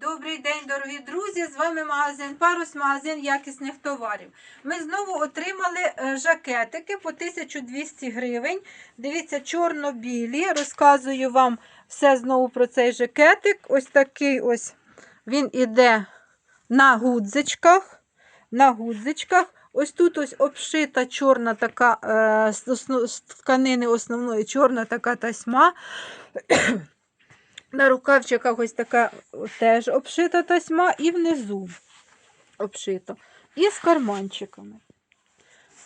Добрий день, дорогі друзі! З вами магазин Парус, магазин якісних товарів. Ми знову отримали е, жакетики по 1200 гривень. Дивіться, чорно-білі. Розказую вам все знову про цей жакетик. Ось такий ось він іде на гудзичках. На гудзичках. Ось тут ось обшита чорна така е, з тканини основної чорна така тасьма. На рукавчиках ось така теж обшита тасьма і внизу обшито. І з карманчиками.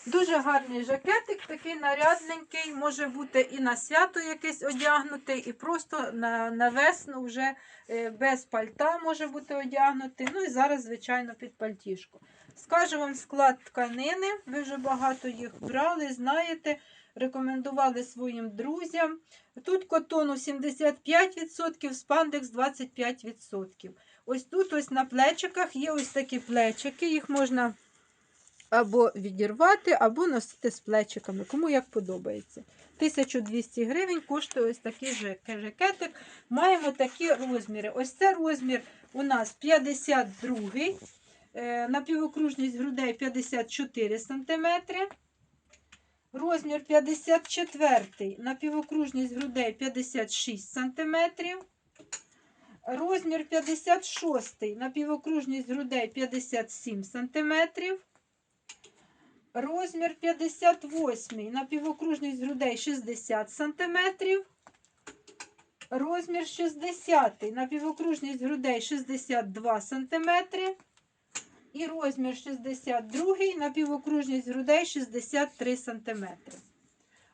Дуже гарний жакетик, такий нарядненький, може бути і на свято якесь одягнутий, і просто на, на весну вже е, без пальта може бути одягнутий. Ну і зараз, звичайно, під пальтішко. Скажу вам склад тканини. Ви вже багато їх брали, знаєте, рекомендували своїм друзям. Тут котону 75%, спандекс 25%. Ось тут ось на плечиках є ось такі плечики, їх можна або відірвати, або носити з плечиками, кому як подобається. 1200 гривень коштує ось такий жак- жакетик. Маємо такі розміри. Ось це розмір у нас 52 е, напівокружність грудей 54 см. Розмір 54, напівокружність грудей 56 см. Розмір 56, напівокружність грудей 57 см. Розмір 58, напівокружність грудей 60 см. Розмір 60, напівокружність грудей 62 см. І розмір 62, напівокружність грудей 63 см.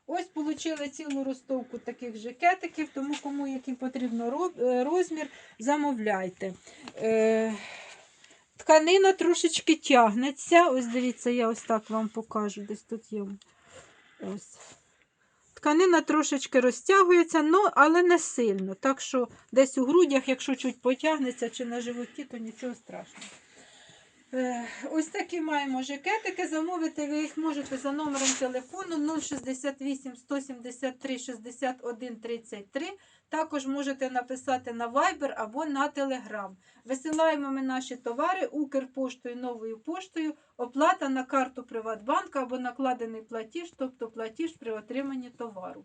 Ось отримали цілу ростовку таких жакетиків, тому кому який потрібно е, розмір, замовляйте. Тканина трошечки тягнеться. Ось дивіться, я ось так вам покажу. Десь тут є. Ось. Тканина трошечки розтягується, ну, але не сильно. Так що десь у грудях, якщо чуть потягнеться чи на животі, то нічого страшного. Е, Ось такі маємо жакетики. Замовити ви їх можете за номером телефону 068 173 61 33. Також можете написати на Viber або на Telegram. Висилаємо ми наші товари Укрпоштою, новою поштою, оплата на карту Приватбанка або накладений платіж, тобто платіж при отриманні товару.